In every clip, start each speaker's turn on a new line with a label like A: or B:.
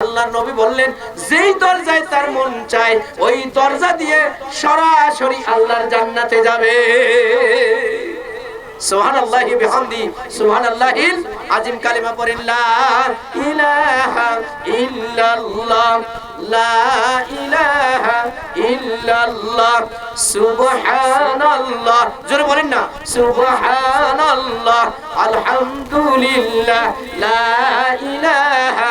A: আল্লাহর নবী বললেন, যেই দরজায় তার মন চায়, ওই দরজা দিয়ে সরাসরি আল্লাহর জান্নাতে যাবে। আজিম কালিমা পড়েন, লা ইলাহা ইল্লাল্লাহ, লা ইলাহা ইল্লাল্লাহ, সুবহানাল্লাহ। জোরে বলেন না, সুবহানাল্লাহ, আলহামদুলিল্লাহ, লা ইলাহা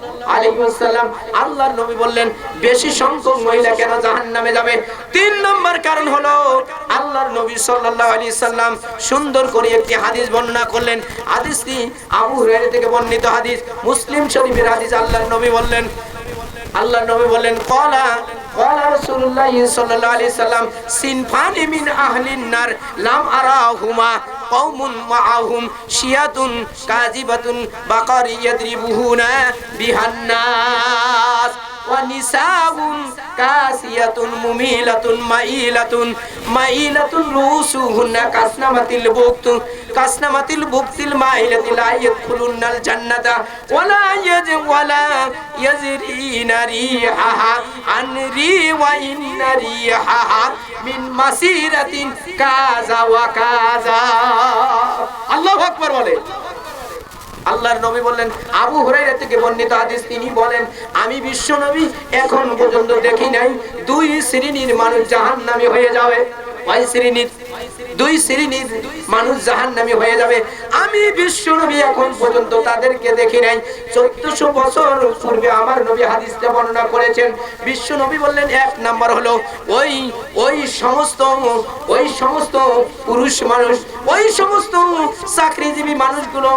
A: ওয়াসাল্লাম আল্লাহর নবী বললেন, বেশি সংখ্যক মহিলা কেন জাহান্নামে যাবে? তিন নম্বর কারণ হলো, আল্লাহর নবী সাল্লাল্লাহু আলাইহি সাল্লাম সুন্দর করে একটি হাদিস বর্ণনা করলেন। হাদিসটি আবু হুরায়রা থেকে বর্ণিত হাদিস। মুসলিম শরীফের হাদিস আল্লাহর নবী বললেন। আল্লাহর নবী বললেন, কলা কলা রাসূলুল্লাহ সাল্লাল্লাহু আলাইহি সাল্লাম, সিনফানি মিন আহলিন নার, লাম আরাহুমা। কওমুন মাআহুম শিয়াতুন কাযিবাতুন বাকার ইয়াদরিবুহুনা বিহান নাস ونساء كاسية مميلة مائلة مائلة رؤوسهن كأسنمة البخت كأسنمة البخت المائلة لا يدخلن الجنة ولا يج ولا يجرين ريحها عن ري وإن ريحها من مسيرة كذا وكذا الله أكبر বলে আল্লাহর নবী বললেন, আবু হুরাইরা থেকে বর্ণিত হাদিস তিনি বলেন, আমি বিশ্ব নবী, এখন পর্যন্ত দেখি নাই, দুই শ্রেণির মানুষ জাহান্নামী হয়ে যাবে। কয় শ্রেণির? দুই শ্রেণির মানুষ জাহান্নামী হয়ে যাবে। আমি বিশ্ব নবী এখন পর্যন্ত তাদেরকে দেখি নাই। চোদ্দশো বছর পূর্বে আমার নবী হাদিসটা বর্ণনা করেছেন। বিশ্ব নবী বললেন, এক নাম্বার হলো, ওই ওই সমস্ত ওই সমস্ত পুরুষ মানুষ, ওই সমস্ত চাকরিজীবী মানুষগুলো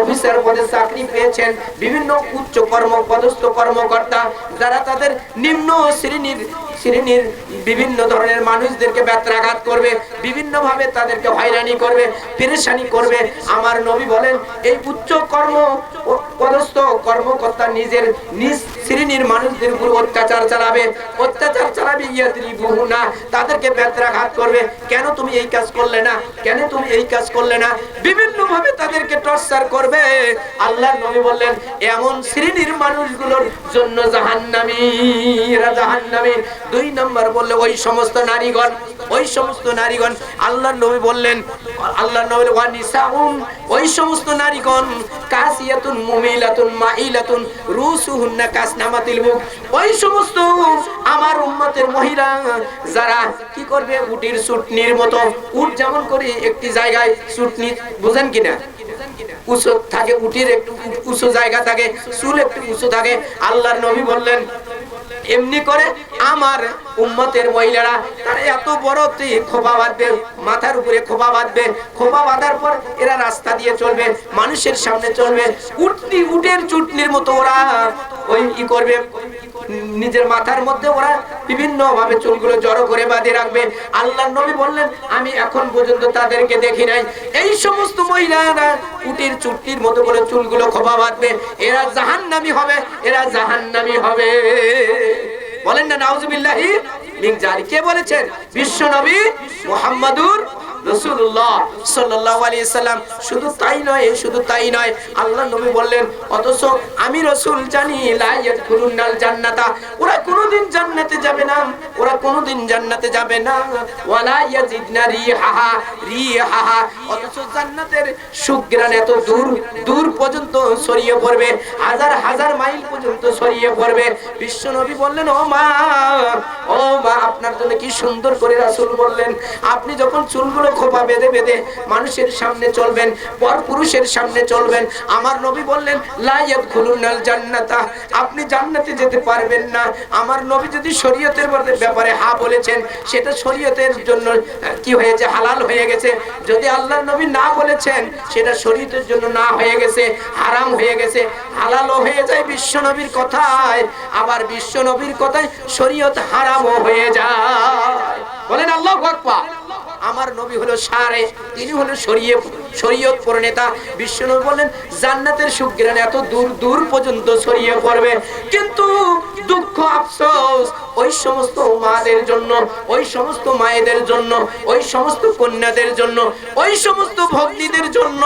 A: অফিসার পদে চাকরি পেয়েছেন। বিভিন্ন উচ্চ কর্ম, পদস্থ কর্মকর্তা, যারা তাদের নিম্ন শ্রেণির শ্রেণির বিভিন্ন ধরনের মানুষদেরকে ব্যত্রাঘাত করবে। বিভিন্ন ভাবে তাদেরকে হয়রানি করবে, পেরেশানি করবে। আমার নবী বলেন, এই উচ্চ কর্ম পদস্থ কর্মকর্তা নিজের নিজ শ্রেণির মানুষদের উপর অত্যাচার চালাবে। অত্যাচার চালাবে ইয়াত্রি বহু না তাদেরকে ব্যত্রাঘাত করবে। কেন তুমি এই কাজ করলে না? কেন তুমি এই কাজ করলে না? বিভিন্ন ভাবে তাদেরকে টর্চার করবে। আল্লাহ নবী বললেন, এমন শ্রেণির মানুষগুলোর জন্য জাহান্নামী জাহান্নামী। দুই নম্বর বললে, ওই সমস্ত নারীগণ, ওই সমস্ত নারীগণ, আল্লাহ নবী বললেন আল্লাহ নবী ওয়া নিসাউন ওই সমস্ত নারীগণ, কাসিয়াতুন, মুমিলাতুন, মাইলাতুন, রুসুহুন্না কাসনামাতিল মুখ, ওই সমস্ত আমার উম্মতের মহিলা, যারা কি করবে, উটির সুটনির মতো, উট যেমন করে একটি জায়গায় সুটনি, বুঝেন কিনা উঁচু থাকে, উটির একটু উঁচু জায়গা থাকে, চুল একটু উঁচু থাকে, আল্লাহর নবী বললেন এমনি করে আমার উম্মতের মহিলারা, তারা এত বড় খোপা বাঁধবে, মাথার উপরে খোপা বাঁধবে খোপা বাঁধার পর এরা রাস্তা দিয়ে চলবে, মানুষের সামনে চলবে উঠনি উটের চুটনির মতো ওরা ওই কি করবে। নিজের মাথার মধ্যে ওরা বিভিন্ন ভাবে চুলগুলো জড়ো করে বাঁধে রাখবে। আল্লাহ নবী বললেন, আমি এখন পর্যন্ত তাদেরকে দেখি নাই। এই সমস্ত মহিলারা উটির চুটনির মতো করে চুলগুলো খোপা বাঁধবে। এরা জাহান্নামী হবে, এরা জাহান্নামী হবে। বলেন না, নাউজুবিল্লাহি মিন জারি কে বলেছেন? বিশ্ব নবী মুহাম্মাদুর আলাইহি সাল্লাম শুধু তাই নয়, শুধু তাই নয়, আল্লাহ নবী বললেন, অথচ আমি জানি জান্নাতা, ওরা কোনোদিন জান্নাতে যাবে না, ওরা কোনোদিন জান্নাতে যাবে না ওয়ালা ইয়াজিদনা রিহাহা রিহাহা, অথচ জান্নাতের সুগ্রাণ এত দূর দূর পর্যন্ত ছড়িয়ে পড়বে, হাজার হাজার মাইল পর্যন্ত ছড়িয়ে পড়বে। বিশ্ব নবী বললেন, ও মা ও মা, আপনার জন্য কি সুন্দর করে রাসূল বললেন, আপনি যখন চুলগুলো খোপা বেঁধে বেঁধে মানুষের সামনে চলবেন, পর পুরুষের সামনে চলবেন। আমার নবী বললেন লাইয়াত খুলুনাল জান্নাতা। আপনি জান্নাতে যেতে পারবেন না। আমার নবী যদি শরীয়তের ব্যাপারে হা বলেছেন, সেটা শরীয়তের জন্য কি হয়েছে? হালাল হয়ে গেছে। যদি আল্লাহর নবী না বলেছেন, সেটা শরীয়তের জন্য না হয়ে গেছে, হারাম হয়ে গেছে। হালালও হয়ে যায় বিশ্ব নবীর কথায়, আবার বিশ্ব নবীর কথায় শরীয়ত হারামও হয়ে যায়। বলেন আল্লাহ আকবার। আমার নবী হলো সারে, তিনি হলো শরীয় শরীয়ত প্রণেতা বিশ্বনবী বলেন জান্নাতের সুগ্রাণ এত দূর দূর পর্যন্ত ছড়িয়ে পড়বে। কিন্তু দুঃখ, আফসোস, ওই সমস্ত মাদের জন্য, ওই সমস্ত মায়েদের জন্য, ওই সমস্ত কন্যাদের জন্য, ওই সমস্ত ভগ্নীদের জন্য,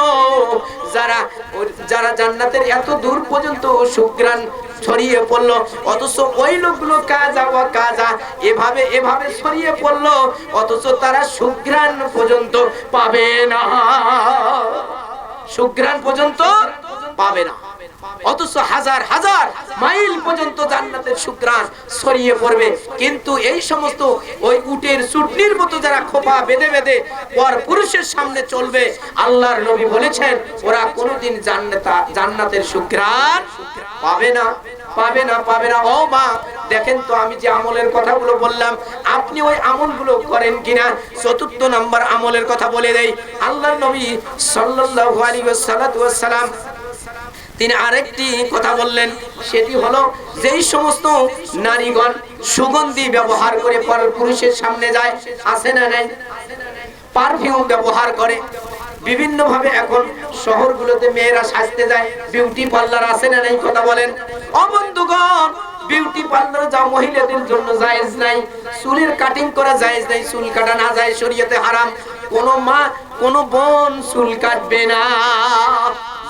A: যারা যারা জান্নাতের এত দূর পর্যন্ত সুগ্রাণ ছড়িয়ে পড়ল। অথচ ওই লোকগুলো কাজা ও কাজা, এভাবে এভাবে ছড়িয়ে পড়ল। অথচ তারা সুগ্রাণ পর্যন্ত পাবে না। সুগ্রাণ পর্যন্ত পাবে না। অথচ হাজার হাজার মাইল পর্যন্ত জান্নাতের সুগ্রাণ ছড়িয়ে পড়বে। কিন্তু এই সমস্ত ওই উটের চুটনির মতো যারা খোপা বেঁধে বেঁধে পর পুরুষের সামনে চলবে, আল্লাহর নবী বলেছেন, ওরা কোনোদিন জান্নাতা, জান্নাতের সুগ্রাণ পাবে না পাবে না পাবে না। ও মা, দেখেন তো আমি যে আমলের কথাগুলো বললাম, আপনি ওই আমলগুলো করেন কিনা? চতুর্থ নাম্বার আমলের কথা বলে দেই। আল্লাহর নবী সাল্লাল্লাহু আলাইহি ওয়াসাল্লাম তিনি আরেকটি কথা বললেন, সেটি হলো, যেই সমস্ত নারীগণ সুগন্ধি ব্যবহার করে পর পুরুষের সামনে যায় আছে না নাই? পারফিউম ব্যবহার করে। বিভিন্ন ভাবে এখন শহরগুলোতে মেয়েরা সাজতে যায় বিউটি পার্লার আছে না নাই কথা বলেন? অবন্ধুগণ বিউটি পার্লার যা মহিলাদের জন্য জায়েজ নাই। চুলের কাটিং করা জায়েজ নাই, চুল কাটা না যায়, শরীয়তে হারাম। কোন মা কোন বোন চুল কাটবে না।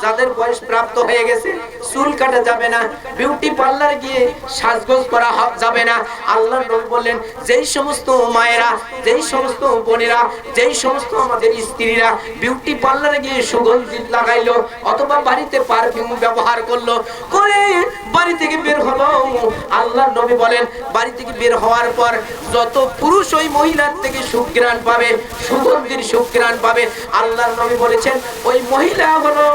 A: যাদের বয়স প্রাপ্ত হয়ে গেছে, চুল কাটা যাবে না। বিউটি পার্লার গিয়ে সাজগোজ করা যাবে না। আল্লাহ বললেন, যেই সমস্ত মায়েরা, যেই সমস্ত বোনেরা, যেই সমস্ত আমাদের স্ত্রীরা বিউটি পার্লারে গিয়ে সুগন্ধি লাগাইলো অথবা বাড়িতে পারফিউম ব্যবহার করল, করে বাড়ি থেকে বের হলো। আল্লাহ নবী বলেন, বাড়ি থেকে বের হওয়ার পর যত পুরুষ ওই মহিলার থেকে সুগ্রাণ পাবে, সুগন্ধির সুগ্রাণ পাবে আল্লাহর নবী বলেছেন, ওই মহিলা হলো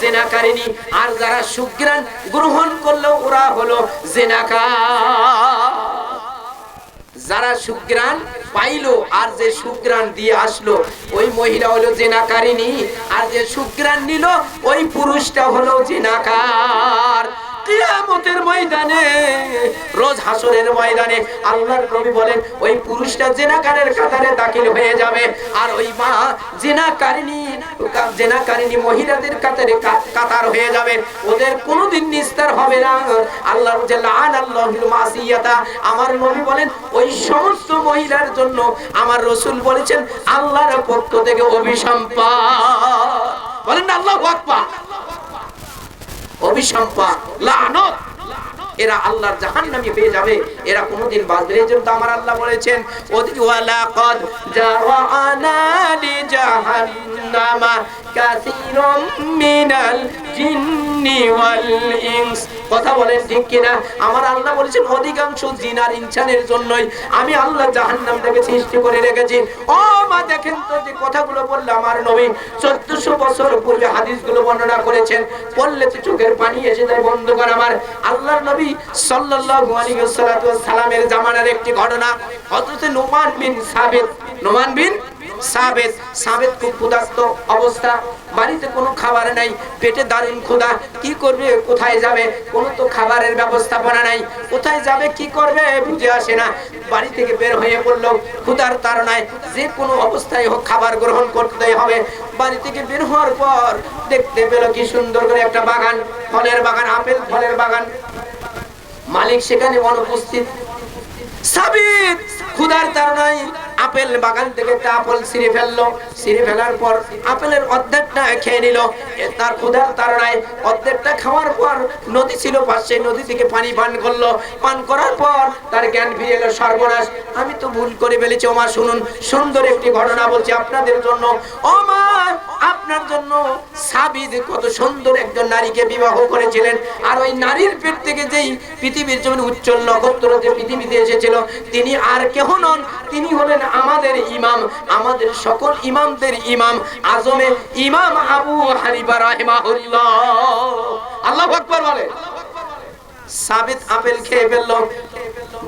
A: জেনাকারিনী আর যারা সুগ্রাণ গ্রহণ করল ওরা হলো জেনাকার। যারা সুগ্রাণ পাইলো আর যে সুগ্রাণ দিয়ে আসলো, ওই মহিলা হলো জেনাকারিনী আর যে সুগ্রাণ নিল, ওই পুরুষটা হলো জেনাকার। কিয়ামতের ময়দানে, রোজ হাসরের ময়দানে আল্লাহর নবী বলেন, ওই পুরুষটা জেনাকারের কাতারে দাখিল হয়ে যাবে, আর ওই মা জেনাকারিনী জেনাকারিনী মহিলাদের কাতারে কাতার হয়ে যাবে। ওদের কোনোদিন নিস্তার হবে না। আল্লাহর যে লান আল্লাহুল মাসিয়াতা। আমার নবী বলেন, ওই সমস্ত মহিলার জন্য আমার রসুল বলেছেন, আল্লাহর পক্ষ থেকে অভিসম্পাদ বলেন আল্লাহু আকবার। অভিসম্পাদ লানত। এরা আল্লাহর জাহান্নামী হয়ে যাবে। এরা কোনোদিন বাঁচবে এই জন্য আমার আল্লাহ বলেছেন, ওয়ালাকাদ জাওয়ানা লি জাহান্নামা মিনাল জিন্নি ওয়াল ইনস। কথা বলেন ঠিক কিনা? আমার আল্লাহ বলেছেন, অধিকাংশ জিন আর ইনসানের জন্যই আমি আল্লাহ জাহান্নামটাকে সৃষ্টি করে রেখেছি। ও মা, দেখেন তো যে কথাগুলো বললে আমার নবী। 1400 বছর পূর্বে হাদিসগুলো বর্ণনা করেছেন, পড়লে তো চোখের পানি এসে যায়, বন্ধুগণ আমার। আল্লাহর নবী সাল্লাল্লাহু আলাইহি সাল্লামের জামানার একটি ঘটনা। হযরত নোমান বিন সাবিত। নোমান বিন সাবেত সাবেত খুব ক্ষুধার্ত অবস্থা। বাড়িতে কোনো খাবার নাই, পেটে দারুণ ক্ষুধা। কি করবে? কোথায় যাবে? কোনো তো খাবারের ব্যবস্থাপনা নাই। কোথায় যাবে? কি করবে? বুঝে আসে না। বাড়ি থেকে বের হয়ে পড়ল ক্ষুধার যে কোনো অবস্থায় হোক খাবার গ্রহণ করতে হবে। বাড়ি থেকে বের হওয়ার পর দেখতে পেল কি সুন্দর করে একটা বাগান, ফলের বাগান, আপেল ফলের বাগান। মালিক সেখানে অনুপস্থিত। ক্ষুধার তাড়নায় আপেল বাগান থেকে একটা আপেল ছিঁড়ে ফেলল। ছিঁড়ে ফেলার পর আপেলের অর্ধেকটা খেয়ে নিল। তার ক্ষুধার তাড়নায় অর্ধেকটা খাওয়ার পর নদী ছিল পাশে, নদী থেকে পানি পান করল। পান করার পর তার জ্ঞান ফিরে এলো সর্বনাশ। আমি তো ভুল করে ফেলেছি, ওমা, শুনুন। সুন্দর একটি ঘটনা বলছি আপনাদের জন্য। ও মা আপনার জন্য সাবিদ কত সুন্দর একজন নারীকে বিবাহ করেছিলেন। আর ওই নারীর পেট থেকে যেই পৃথিবীর জন্য উজ্জ্বল নক্ষত্র যে পৃথিবীতে এসেছিল, তিনি আর কেহ নন। তিনি হলেন আমাদের ইমাম, আমাদের সকল ইমামদের ইমাম, আজমে ইমাম আবু হানিফা রাহিমাহুল্লাহ। আল্লাহু আকবার বলে। সাবিত আপেল খেয়ে ফেলল।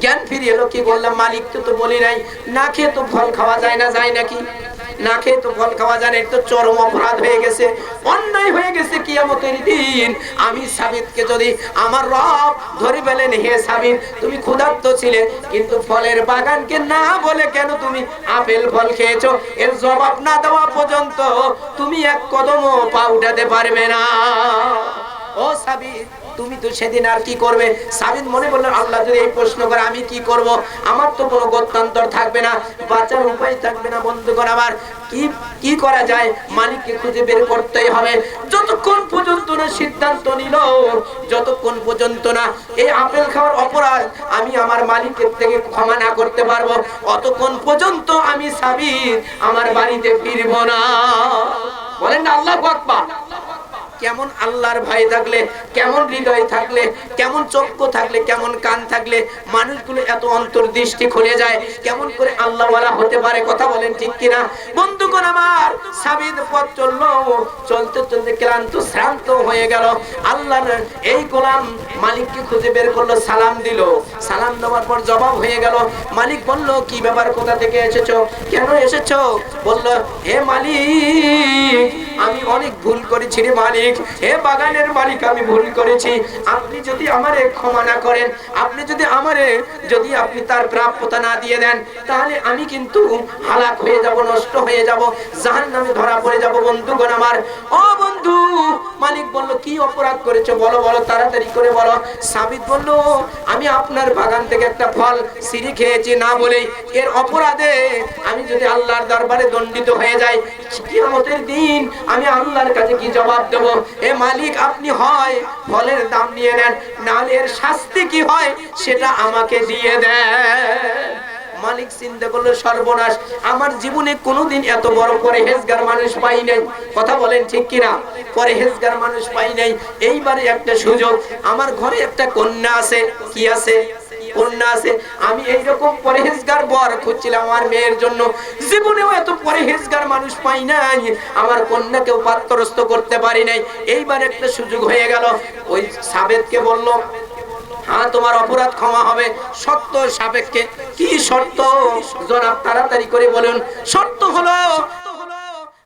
A: জ্ঞান ফিরিয়ে এলো, কি বললাম, মালিক তো বলি নাই, না খেয়ে তো ফল খাওয়া যায় না, যায় নাকি? না খেয়ে তো ফল খাওয়া যায় না এটা তো চরম অপরাধ হয়ে গেছে। অন্যায় হয়ে গেছে কিয়ামতের দিন। আমি সাবিতকে যদি আমার রব ধরে ফেলেন হে সাবিত, তুমি ক্ষুধার্ত ছিলে, কিন্তু ফলের বাগানকে না বলে কেন তুমি আপেল ফল খেয়েছো? এর জবাব না দেওয়া পর্যন্ত তুমি এক কদমও পা উঠাতে পারবে না। ও সাবিত তুমি তো সেদিন আর কি করবে? সাবিত মনে বললেন আল্লাহ যদি এই প্রশ্ন করে, আমি কি করব? আমার তো কোনো গত্যান্তর থাকবে না, বাঁচার উপায় থাকবে না, বন্ধুগণ আমার। কি কি করা যায়? মালিককে খুঁজে বের করতেই হবে। যতক্ষণ পর্যন্ত না সিদ্ধান্ত নিল, যতক্ষণ পর্যন্ত না এই আপেল খাওয়ার অপরাধ আমি আমার মালিকের থেকে ক্ষমা না করতে পারব, অতক্ষণ পর্যন্ত আমি সাবিত আমার বাড়িতে ফিরবো না। বলেন না, আল্লাহ আকবার। কেমন আল্লাহর ভয় থাকলে, কেমন হৃদয় থাকলে, কেমন চক্ষু থাকলে, কেমন কান থাকলে, মানুষগুলো এত অন্তর্দৃষ্টি খুলে যায়, কেমন করে আল্লাহওয়ালা হতে পারে কথা বলেন ঠিক কিনা? বন্ধুগণ আমার, সাবিদ পথ চলল, চলতে চলতে ক্লান্ত, শ্রান্ত হয়ে গেল। আল্লাহর এই গোলাম মালিককে খুঁজে বের করল, সালাম দিল। সালাম দেওয়ার পর জবাব হয়ে গেল, মালিক বলল, কি ব্যাপার, কোথা থেকে এসেছ? কেন এসেছ? বলল, হে মালিক, আমি অনেক ভুল করেছি রে মালিক। হে বাগানের মালিক, আমি ভুল করেছি। আপনি যদি আমারে ক্ষমা না করেন, আপনি যদি আমারে, যদি আপনি তার প্রাপ্যতা না দিয়ে দেন, তাহলে আমি কিন্তু হালাক হয়ে যাব, নষ্ট হয়ে যাব জাহান নামে ধরা পড়ে যাব, বন্ধুগণ আমার। ও বন্ধু, মালিক বলল, কি অপরাধ বলো বলো, তাড়াতাড়ি করে বলো। সাবিত বলল, আমি আপনার বাগান থেকে একটা ফল সিঁড়ি খেয়েছি, না বলেই। এর অপরাধে আমি যদি আল্লাহর দরবারে দণ্ডিত হয়ে যাই, কিয়ামতের দিন আমি আল্লাহর কাছে কি জবাব দেব? এ মালিক আপনি হয়, ফলের দাম নিয়ে নেন নাহলে এর শাস্তি কি হয় সেটা আমাকে দিয়ে দেন। মালিক চিন্তা করল সর্বনাশ, আমার জীবনে কোনোদিন এত বড় পরেহেজগার মানুষ পাই নাই। কথা বলেন ঠিক কিনা? পরেহেজগার মানুষ পাই নাই। এইবারে একটা সুযোগ, আমার ঘরে একটা কন্যা আছে, কি আছে? কন্যা আছে, আমি এইরকম বর খুঁজছিলাম আমার মেয়ের জন্য। জীবনেও এত মানুষ পাই নাই, আমার করতে পারি নাই। এইবার একটা সুযোগ হয়ে গেল, ওই সাবেদকে বলল হ্যাঁ তোমার অপরাধ ক্ষমা হবে, সত্য সাপেক্ষে কি শর্ত জনাব তাড়াতাড়ি করে বলুন শর্ত হলো